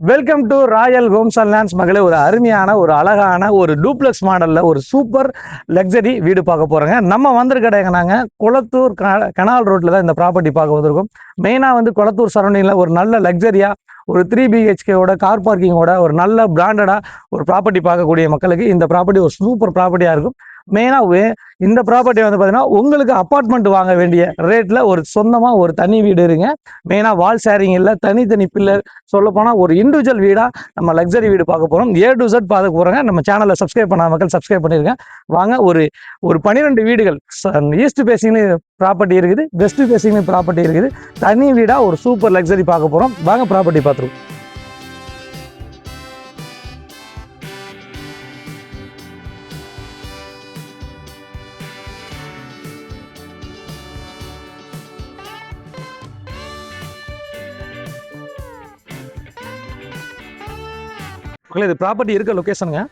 Welcome to royal homes and lands மகளே ஒரு அருமையான ஒரு அழகான ஒரு டூப்ளெக்ஸ் மாடலில் ஒரு சூப்பர் லக்ஸரி வீடு பார்க்க போகிறோங்க நம்ம வந்திருக்க நாங்கள் குளத்தூர் கனால் ரோட்டில் தான் இந்த ப்ராப்பர்ட்டி பார்க்க வந்திருக்கோம். மெயினாக வந்து குளத்தூர் சரௌண்டிங்கில் ஒரு நல்ல லக்ஸரியாக ஒரு த்ரீ பிஹெச்கேவோட கார் பார்க்கிங்கோட ஒரு நல்ல பிராண்டடாக ஒரு ப்ராப்பர்ட்டி பார்க்கக்கூடிய மக்களுக்கு இந்த ப்ராப்பர்ட்டி ஒரு சூப்பர் ப்ராப்பர்ட்டியாக இருக்கும். மெயினாகவே இந்த ப்ராப்பர்ட்டி வந்து பார்த்தீங்கன்னா உங்களுக்கு அப்பார்ட்மெண்ட் வாங்க வேண்டிய ரேட்டில் ஒரு சொந்தமாக ஒரு தனி வீடு இருங்க. மெயினாக வால் ஷேரிங் இல்லை தனித்தனி பில்லர் சொல்லப்போனால் ஒரு இண்டிவிஜுவல் வீடாக நம்ம லக்ஸரி வீடு பார்க்க போகிறோம் ஏ டு Z பார்க்க போகிறோங்க நம்ம சேனலை சப்ஸ்கிரைப் பண்ணாத மக்கள் சப்ஸ்கிரைப் பண்ணியிருக்கேன் வாங்க ஒரு ஒரு பன்னிரெண்டு வீடுகள். ஈஸ்ட் பேசிங்னு ப்ராப்பர்ட்டி இருக்குது வெஸ்ட் பேசிங்னு ப்ராப்பர்ட்டி இருக்குது. தனி வீடாக ஒரு சூப்பர் லக்ஸரி பார்க்க போகிறோம் வாங்க ப்ராப்பர்ட்டி பார்த்துருவோம். மக்களே இது ப்ராப்பர்ட்டி இருக்க லொக்கேஷனுங்க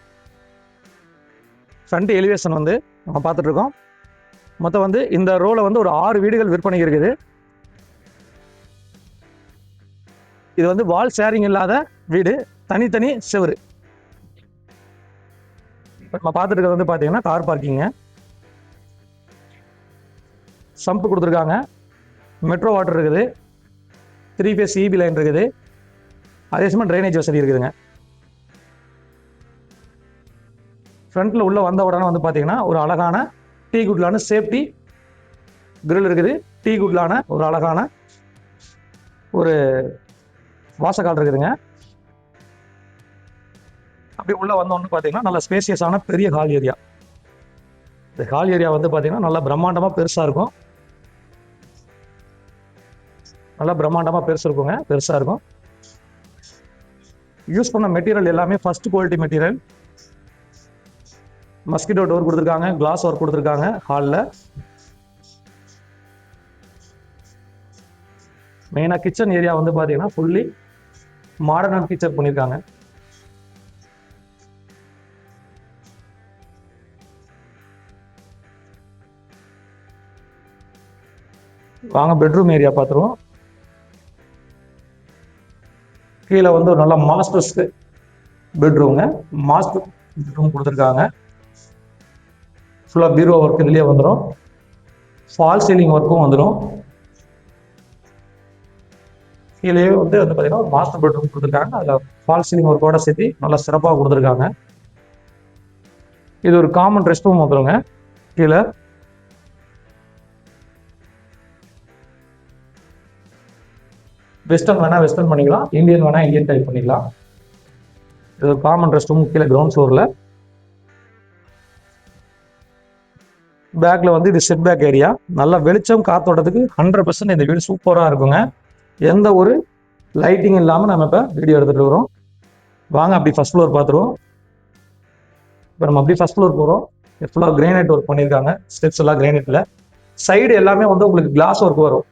ஃப்ரண்ட் எலிவேஷன் வந்து நம்ம பார்த்துட்ருக்கோம். மொத்தம் வந்து இந்த ரோவில் வந்து ஒரு ஆறு வீடுகள் விற்பனை இருக்குது. இது வந்து வால் ஷேரிங் இல்லாத வீடு தனித்தனி செவரு நம்ம பார்த்துட்டு வந்து பார்த்தீங்கன்னா கார் பார்க்கிங்க சம்ப் கொடுத்துருக்காங்க. மெட்ரோ வாட்டர் இருக்குது. த்ரீ ஃபேஸ் இபி லைன் இருக்குது. அதே சமயம் ட்ரைனேஜ் வசதி இருக்குதுங்க. ஃப்ரண்ட்டில் உள்ள வந்த உடனே வந்து பார்த்தீங்கன்னா ஒரு அழகான டீ குட்லான சேஃப்டி கிரில் இருக்குது. டீ குட்லான ஒரு அழகான ஒரு வாசக்கால் இருக்குதுங்க. அப்படி உள்ள வந்தோன்னு பார்த்தீங்கன்னா நல்ல ஸ்பேசியஸான பெரிய ஹால் ஏரியா இந்த ஹால் ஏரியா வந்து பார்த்தீங்கன்னா நல்லா பிரம்மாண்டமாக பெருசாக இருக்கும். நல்லா பிரம்மாண்டமாக பெருசு இருக்குங்க பெருசாக இருக்கும். யூஸ் பண்ண மெட்டீரியல் எல்லாமே first quality material mosquito door கொடுத்துருக்காங்க கிளாஸ் ஒர்க் கொடுத்துருக்காங்க ஹாலில் மெயினாக கிச்சன் ஏரியா வந்து பார்த்தீங்கன்னா ஃபுல்லி மாடர்ன் கிச்சன் பண்ணியிருக்காங்க வாங்க பெட்ரூம் ஏரியா பார்த்துருவோம் கீழே வந்து ஒரு நல்ல மாஸ்டர்ஸ்க்கு பெட்ரூம்ங்க மாஸ்டர் பெட்ரூம் கொடுத்துருக்காங்க. ஃபுல்லாக பீரோ ஒர்க் இதுலேயே வந்துடும் ஃபால் சீலிங் ஒர்க்கும் வந்துடும் கீழே வந்து வந்து பார்த்தீங்கன்னா ஒரு மாஸ்டர் பெட்ரூம் கொடுத்துருக்காங்க. அதில் ஃபால் சீலிங் ஒர்க்கோட சேர்த்து நல்லா சிறப்பாக கொடுத்துருக்காங்க. இது ஒரு காமன் ரெஸ்ட் ரூம் வந்துருங்க. கீழே. வெஸ்டர்ன் வேணால் வெஸ்டர்ன் பண்ணிக்கலாம். இந்தியன் வேணால் இந்தியன் டைப் பண்ணிக்கலாம். இது ஒரு காமன் ரெஸ்ட் ரூம் கீழே கிரவுண்ட் ஃப்ளோரில் பேக்கில் வந்து இது செட் பேக் ஏரியா நல்லா வெளிச்சம் காத்தோட்டத்துக்கு ஹண்ட்ரட் பர்சன்ட் இந்த வீடு சூப்பராக இருக்குங்க. எந்த ஒரு லைட்டிங் இல்லாமல் நம்ம இப்போ வீடியோ எடுத்துகிட்டு வரோம் வாங்க அப்படி ஃபஸ்ட் ஃப்ளோர் பார்த்துருவோம். இப்போ நம்ம அப்படி ஃபஸ்ட் ஃப்ளோர் போகிறோம் ஃபுல்லாக கிரானைட் ஒர்க் பண்ணியிருக்காங்க. ஸ்டெப்ஸ் எல்லாம் கிரானைட்டில் சைடு எல்லாமே வந்து உங்களுக்கு கிளாஸ் ஒர்க் வரும்.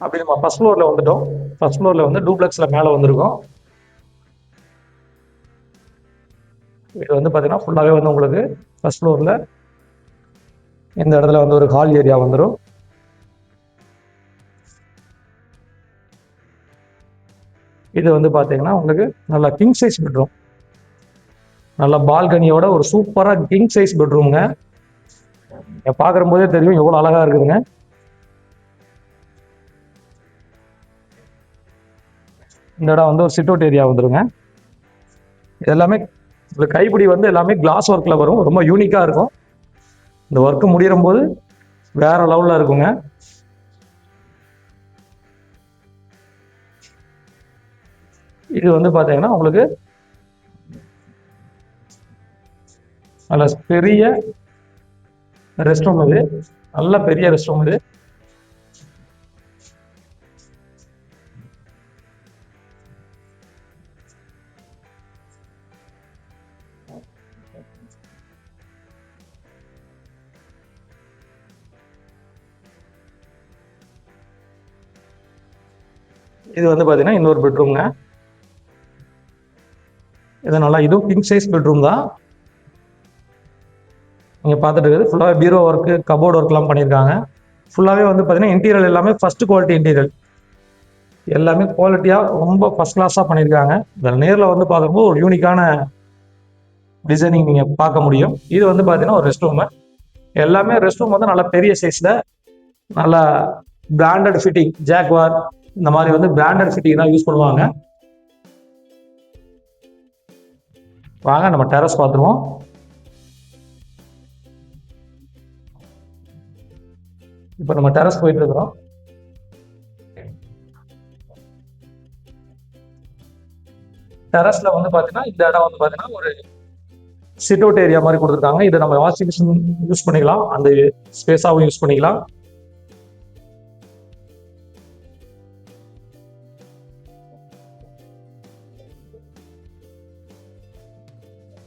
அப்படி நம்ம ஃபர்ஸ்ட் ஃப்ளோரில் வந்துட்டோம். ஃபஸ்ட் ஃப்ளோரில் வந்து டூப்ளெக்ஸில் மேலே வந்திருக்கோம். இது வந்து பார்த்தீங்கன்னா ஃபுல்லாகவே வந்து உங்களுக்கு ஃபர்ஸ்ட் ஃப்ளோரில் இந்த இடத்துல வந்து ஒரு ஹால் ஏரியா வந்துடும் இது வந்து பார்த்தீங்கன்னா உங்களுக்கு நல்லா கிங் சைஸ் பெட்ரூம் நல்ல பால்கனியோட ஒரு சூப்பராக கிங் சைஸ் பெட்ரூம்ங்க பார்க்குற போதே தெரியும் எவ்வளோ அழகாக இருக்குதுங்க. இந்த இடம் வந்து ஒரு சிட் அவுட் ஏரியா வந்துருங்க எல்லாமே இந்த கைப்பிடி வந்து எல்லாமே கிளாஸ் ஒர்க்கில் வரும். ரொம்ப யூனிக்காக இருக்கும். இந்த ஒர்க்கு முடிகிற போது வேற லெவலில் இருக்குங்க. இது வந்து பார்த்தீங்கன்னா உங்களுக்கு நல்ல பெரிய ரெஸ்ட் ரூம் இது. நல்ல பெரிய ரெஸ்ட் ரூம் இது. இது வந்து பார்த்தீங்கன்னா இன்னொரு பெட்ரூம்ங்க இது நல்லா இதுவும் கிங் சைஸ் பெட்ரூம் தான். நீங்கள் பார்த்துட்டு இருக்குது. ஃபுல்லாக பீரோ ஒர்க்கு கபோர்ட் ஒர்க்லாம் பண்ணியிருக்காங்க. ஃபுல்லாகவே வந்து பார்த்தீங்கன்னா இன்டீரியர் எல்லாமே ஃபர்ஸ்ட் குவாலிட்டி இன்டீரியர் எல்லாமே குவாலிட்டியாக ரொம்ப ஃபஸ்ட் கிளாஸாக பண்ணியிருக்காங்க. இதில் நேரில் வந்து பார்க்கும்போது ஒரு யூனிக்கான டிசைனிங் நீங்கள் பார்க்க முடியும். இது வந்து பார்த்தீங்கன்னா ஒரு ரெஸ்ட் ரூமு எல்லாமே ரெஸ்ட் ரூம் வந்து நல்லா பெரிய சைஸில் நல்லா பிராண்டட் ஃபிட்டிங் ஜாக்வார் இந்த மாதிரி வந்து பிராண்டட் சிட்டி தான் யூஸ் பண்ணுவாங்க. வாங்க நம்ம டெரஸ் பார்த்துருவோம். இப்போ நம்ம டெரஸ் போயிட்டு இருக்கிறோம் டெரஸ்ல வந்து பாத்தீங்கன்னா இந்த இடம் வந்து பாத்தீங்கன்னா ஒரு சிட் அவுட் ஏரியா மாதிரி கொடுத்துருக்காங்க. இதை நம்ம வாஷிங் மிஷின் யூஸ் பண்ணிக்கலாம். அந்த ஸ்பேஸாகவும் யூஸ் பண்ணிக்கலாம்.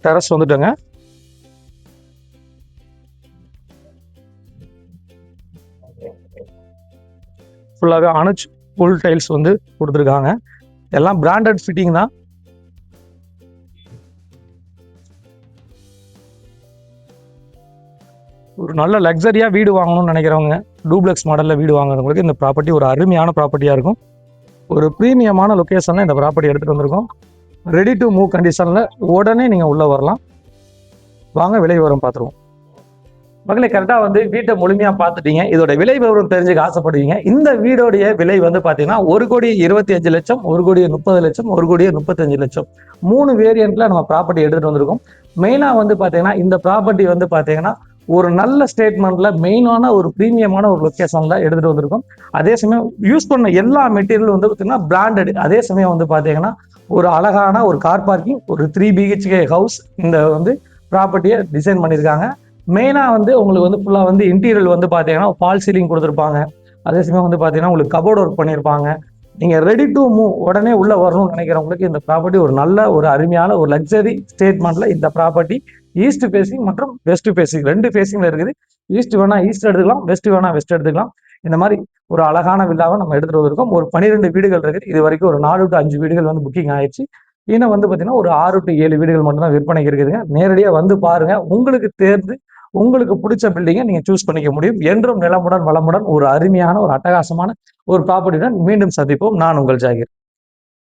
டெரஸ் வந்துட்டோங்க. ஃபுல்லாகவே அனுஜ் புல் டைல்ஸ் வந்து கொடுத்துருக்காங்க. எல்லாம் பிராண்டட் ஃபிட்டிங் தான். ஒரு நல்ல லக்ஸரியாக வீடு வாங்கணும்னு நினைக்கிறவங்க டூப்ளெக்ஸ் மாடலில் வீடு வாங்குறவங்களுக்கு இந்த ப்ராப்பர்ட்டி ஒரு அருமையான ப்ராப்பர்ட்டியாக இருக்கும். ஒரு ப்ரீமியமான லொக்கேஷனில் இந்த ப்ராப்பர்ட்டி எடுத்துகிட்டு வந்திருக்கோம். ரெடி டு மூவ் கண்டிஷனில் உடனே நீங்கள் உள்ளே வரலாம். வாங்க விலை விவரம் பார்த்துருவோம். மகளே கரெக்டாக வந்து வீட்டை முழுமையாக பார்த்துட்டீங்க. இதோட விலை விவரம் தெரிஞ்சுக்க ஆசைப்படுவீங்க. இந்த வீடோடைய விலை வந்து பார்த்தீங்கன்னா ஒரு கோடி இருபத்தி அஞ்சு லட்சம் ஒரு கோடி முப்பது லட்சம் ஒரு கோடி முப்பத்தஞ்சு லட்சம். மூணு வேரியண்ட்ல நம்ம ப்ராப்பர்ட்டி எடுத்துகிட்டு வந்திருக்கோம். மெயினாக வந்து பார்த்தீங்கன்னா இந்த ப்ராப்பர்ட்டி வந்து பார்த்தீங்கன்னா ஒரு நல்ல ஸ்டேட்மெண்ட்ல மெயினான ஒரு ப்ரீமியமான ஒரு லொக்கேஷன்ல எடுத்துட்டு வந்திருக்கோம். அதே சமயம் யூஸ் பண்ண எல்லா மெட்டீரியலும் வந்து பார்த்தீங்கன்னா பிராண்டட் அதே சமயம் வந்து பார்த்தீங்கன்னா ஒரு அழகான ஒரு கார் பார்க்கிங் ஒரு த்ரீ பிஹெச்கே ஹவுஸ் இந்த வந்து ப்ராப்பர்ட்டியை டிசைன் பண்ணியிருக்காங்க. மெயினாக வந்து உங்களுக்கு வந்து ஃபுல்லாக வந்து இன்டீரியல் வந்து பார்த்தீங்கன்னா ஃபால் சீலிங் கொடுத்துருப்பாங்க. அதே சமயம் வந்து பார்த்தீங்கன்னா உங்களுக்கு கபோர்டு ஒர்க் பண்ணியிருப்பாங்க. நீங்கள் ரெடி டு மூவ் உடனே உள்ளே வரணும்னு நினைக்கிறவங்களுக்கு இந்த ப்ராப்பர்ட்டி ஒரு நல்ல ஒரு அருமையான ஒரு லக்ஸரி ஸ்டேட்மெண்ட்டில் இந்த ப்ராப்பர்ட்டி ஈஸ்ட் ஃபேஸிங் மற்றும் வெஸ்ட் ஃபேஸிங் ரெண்டு ஃபேஸிங்கில் இருக்குது. ஈஸ்ட் வேணால் ஈஸ்ட் எடுத்துக்கலாம் வெஸ்ட் வேணால் வெஸ்ட் எடுத்துக்கலாம். இந்த மாதிரி ஒரு அழகான வில்லாவை நம்ம எடுத்துகிட்டு வந்திருக்கோம். ஒரு பன்னிரெண்டு வீடுகள் இருக்குது. இது வரைக்கும் ஒரு நாலு டு அஞ்சு வீடுகள் வந்து புக்கிங் ஆயிடுச்சு. இன்னும் வந்து பார்த்தீங்கன்னா ஒரு ஆறு டு ஏழு வீடுகள் மட்டும்தான் விற்பனைக்கு இருக்குதுங்க. நேரடியாக வந்து பாருங்க. உங்களுக்கு தேர்ந்து உங்களுக்கு பிடிச்ச பில்டிங்கை நீங்கள் சூஸ் பண்ணிக்க முடியும். என்றும் நிலமுடன் வளமுடன் ஒரு அருமையான ஒரு அட்டகாசமான ஒரு ப்ராப்பர்ட்டியுடன் மீண்டும் சந்திப்போம். நான் உங்கள் ஜாகிர்.